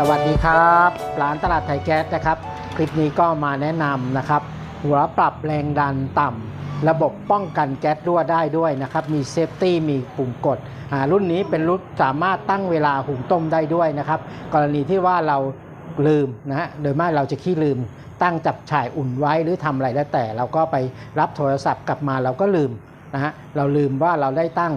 สวัสดีครับร้านตลาดไทยแก๊สนะครับ คลิปนี้ก็มาแนะนำนะครับ หัวปรับแรงดันต่ำระบบป้องกันแก๊สรั่วได้ด้วยนะครับ มีเซฟตี้มีปุ่มกด รุ่นนี้เป็นรุ่นสามารถตั้งเวลาหุงต้มได้ด้วยนะครับ กรณีที่ว่าเราลืมนะฮะโดยมากเราจะขี้ลืม ตั้งจับฉ่ายอุ่นไว้หรือทำอะไรแล้วแต่ เราก็ไปรับโทรศัพท์กลับมาเราก็ลืมนะฮะเราลืมว่าเราได้ตั้ง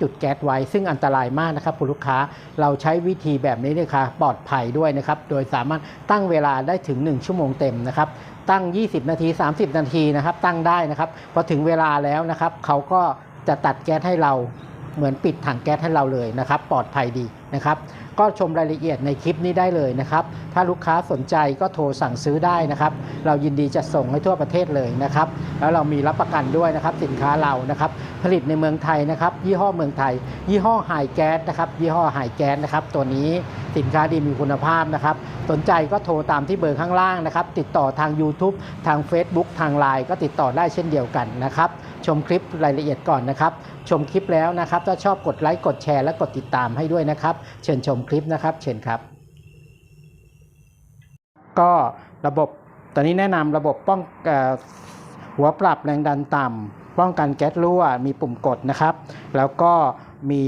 จุดแก๊สไว้ ซึ่งอันตรายมากนะครับคุณลูกค้าเราใช้วิธีแบบนี้นะคะปลอดภัยด้วยนะครับโดยสามารถตั้งเวลาได้ถึง 1 ชั่วโมงเต็มนะครับตั้ง 20 นาที 30 นาทีนะครับตั้งได้นะครับพอถึงเวลาแล้วนะครับเขาก็จะตัดแก๊สให้เราเหมือนปิดถังแก๊สให้เราเลยนะครับ ปลอดภัยดี นะครับก็ชมรายละเอียดในคลิปนี้ได้เลยนะครับ ถ้าลูกค้าสนใจก็โทรสั่งซื้อได้นะครับ เรายินดีจะส่งให้ทั่วประเทศเลยนะครับ แล้วเรามีรับประกันด้วยนะครับสินค้าเรานะครับ ผลิตในเมืองไทยนะครับ ยี่ห้อเมืองไทย ยี่ห้อไฮแก๊สนะครับ ยี่ห้อไฮแก๊สนะครับตัวนี้ สินค้าดีมีคุณภาพนะครับ สนใจก็โทรตามที่เบอร์ข้างล่างนะครับ ติดต่อทาง YouTube ทาง Facebook ทาง Line ก็ติดต่อได้เช่นเดียวกันนะครับ ชมคลิปรายละเอียดก่อนนะครับ ชมคลิปแล้วนะครับ ถ้าชอบกดไลค์กดแชร์และกดติดตามให้ด้วยนะครับ เชิญชมคลิปนะครับ เชิญครับ ก็ระบบตอนนี้แนะนำระบบป้องอหัวปรับแรงดันต่ำป้องกันแก๊สรั่วมีปุ่มกดนะครับ แล้วก็มี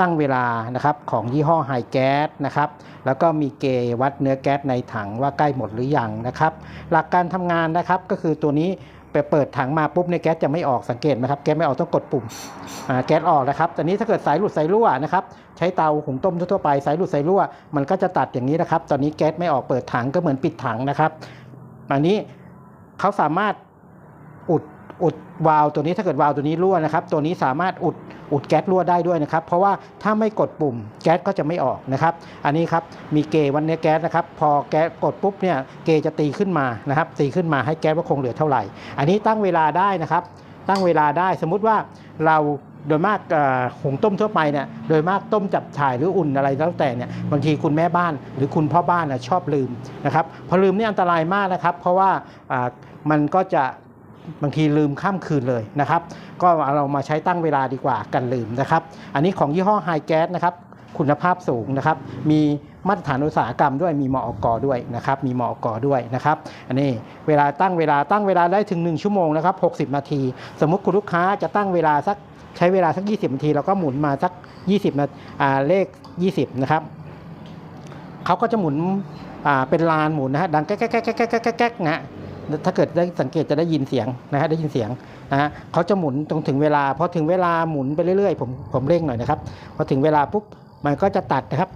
ตั้งเวลานะครับของยี่ห้อไฮแก๊สนะครับแล้วก็มีเกวัดเนื้อแก๊สในถังว่าใกล้หมดหรือยังนะครับ หลักการทำงานนะครับก็คือตัวนี้ไปเปิดถังมาปุ๊บในแก๊สจะไม่ออกสังเกตไหมครับแก๊สไม่ออกต้องกดปุ่มแก๊สออกนะครับแต่นี้ถ้าเกิดสายหลุดสายรั่วนะครับใช้เตาหุงต้มทั่วไปสายหลุดสายรั่วมันก็จะตัดอย่างนี้นะครับ ตอนนี้แก๊สไม่ออกเปิดถังก็เหมือนปิดถังนะครับอันนี้เขาสามารถอุด อุดวาล์วตัวนี้ถ้าเกิดวาล์วตัวนี้รั่วนะครับ ตัวนี้สามารถอุดอุดแก๊สรั่วได้ด้วยนะครับ เพราะว่าถ้าไม่กดปุ่มแก๊สก็จะไม่ออกนะครับ อันนี้ครับมีเกวันนี้แก๊สนะครับ พอแก๊สกดปุ๊บเนี่ยเกจะตีขึ้นมานะครับ ตีขึ้นมาให้แก๊สว่าคงเหลือเท่าไหร่ อันนี้ตั้งเวลาได้นะครับ ตั้งเวลาได้สมมุติว่าเราโดยมากหุงต้มทั่วไปเนี่ยโดยมากต้มจับฉ่ายหรืออุ่นอะไรแล้วแต่เนี่ยบางทีคุณแม่บ้านหรือคุณพ่อบ้านน่ชอบลืมนะครับพอลืมนี่อันตรายมากนะครับ เพราะว่ามันก็จะ บางทีลืมข้ามคืนเลยนะครับ ก็เรามาใช้ตั้งเวลาดีกว่ากันลืมนะครับ อันนี้ของยี่ห้อไฮแก๊สนะครับคุณภาพสูงนะครับ มีมาตรฐานอุตสาหกรรมด้วย มีมอกด้วยนะครับ มีมอกด้วยนะครับ อันนี้เวลาตั้งเวลาตั้งเวลาได้ถึง 1 ชั่วโมงนะครับ 60 นาที สมมุติคุณลูกค้าจะตั้งเวลาสักใช้เวลาสัก 20 นาทีเราก็หมุนมาสัก 20นาอ่าเลข 20 นะครับ เขาก็จะหมุนเป็นลานหมุนนะฮะ ดังแก๊กแก๊กแก๊กแก๊กแก๊กแก๊กแก๊กนะ ถ้าเกิดได้สังเกตจะได้ยินเสียงนะฮะได้ยินเสียงนะฮะเขาจะหมุนตรงถึงเวลาพอถึงเวลาหมุนไปเรื่อยๆ ผมผมเร่งหน่อยนะครับพอถึงเวลาปุ๊บมันก็จะตัดนะครับ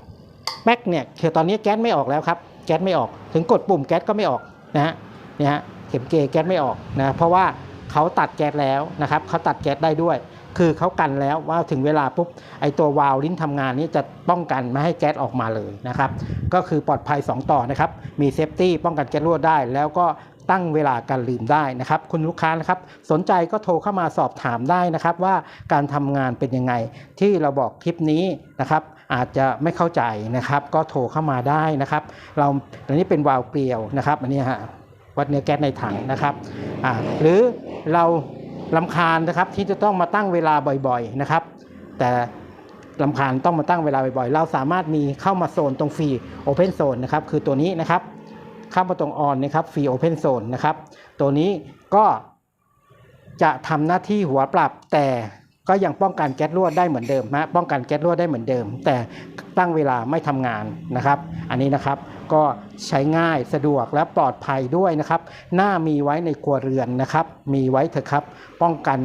แป๊กเนี่ยคือตอนนี้แก๊สไม่ออกแล้วครับแก๊สไม่ออก ถึงกดปุ่มแก๊สก็ไม่ออกนะฮะเนี่ยฮะเข็มเกยแก๊สไม่ออกนะเพราะว่าเขาตัดแก๊สแล้วนะครับเขาตัดแก๊สได้ด้วย คือเขากันแล้วว่าถึงเวลาปุ๊บไอตัววาล์วลิ้นทำงานนี้จะป้องกันไม่ให้แก๊สออกมาเลยนะครับ ก็คือปลอดภัย 2 ต่อนะครับ มีเซฟตี้ป้องกันแก๊สรั่วได้ แล้วก็ ตั้งเวลาการลืมได้นะครับ คุณลูกค้านะครับสนใจก็โทรเข้ามาสอบถามได้นะครับ ว่าการทำงานเป็นยังไง ที่เราบอกคลิปนี้นะครับอาจจะไม่เข้าใจนะครับ ก็โทรเข้ามาได้นะครับ เราอันนี้เป็นวาล์วเกลียวนะครับอันนี้ฮะวัดเนื้อแก๊สในถังนะครับหรือเราลำคาญนะครับที่จะต้องมาตั้งเวลาบ่อยๆนะครับ แต่ลำคาญต้องมาตั้งเวลาบ่อยๆ เราสามารถมีเข้ามาโซนตรงฟรีโอเพนโซนนะครับ คือตัวนี้นะครับ ข้ามาตรงออนนะครับฟรีโอเพนโซนนะครับ ตัวนี้ก็จะทำหน้าที่หัวปรับแต่ก็ยังป้องกันแก๊สรั่วได้เหมือนเดิมนะป้องกันแก๊สรั่วได้เหมือนเดิม แต่ตั้งเวลาไม่ทำงานนะครับ อันนี้นะครับก็ใช้ง่ายสะดวกและปลอดภัยด้วยนะครับ หน้ามีไว้ในครัวเรือนนะครับ มีไว้เถอะครับ ป้องกัน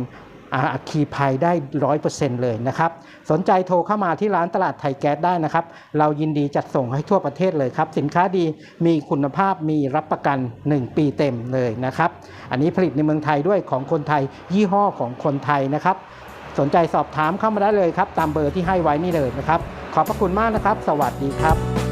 อัคคีภัยได้ร้อยเปอร์เซ็นต์เลยนะครับ สนใจโทรเข้ามาที่ร้านตลาดไทยแก๊สได้นะครับ เรายินดีจัดส่งให้ทั่วประเทศเลยครับ สินค้าดีมีคุณภาพมีรับประกัน 1 ปีเต็มเลยนะครับ อันนี้ผลิตในเมืองไทยด้วยของคนไทย ยี่ห้อของคนไทยนะครับ สนใจสอบถามเข้ามาได้เลยครับ ตามเบอร์ที่ให้ไว้นี่เลยนะครับ ขอบพระคุณมากนะครับ สวัสดีครับ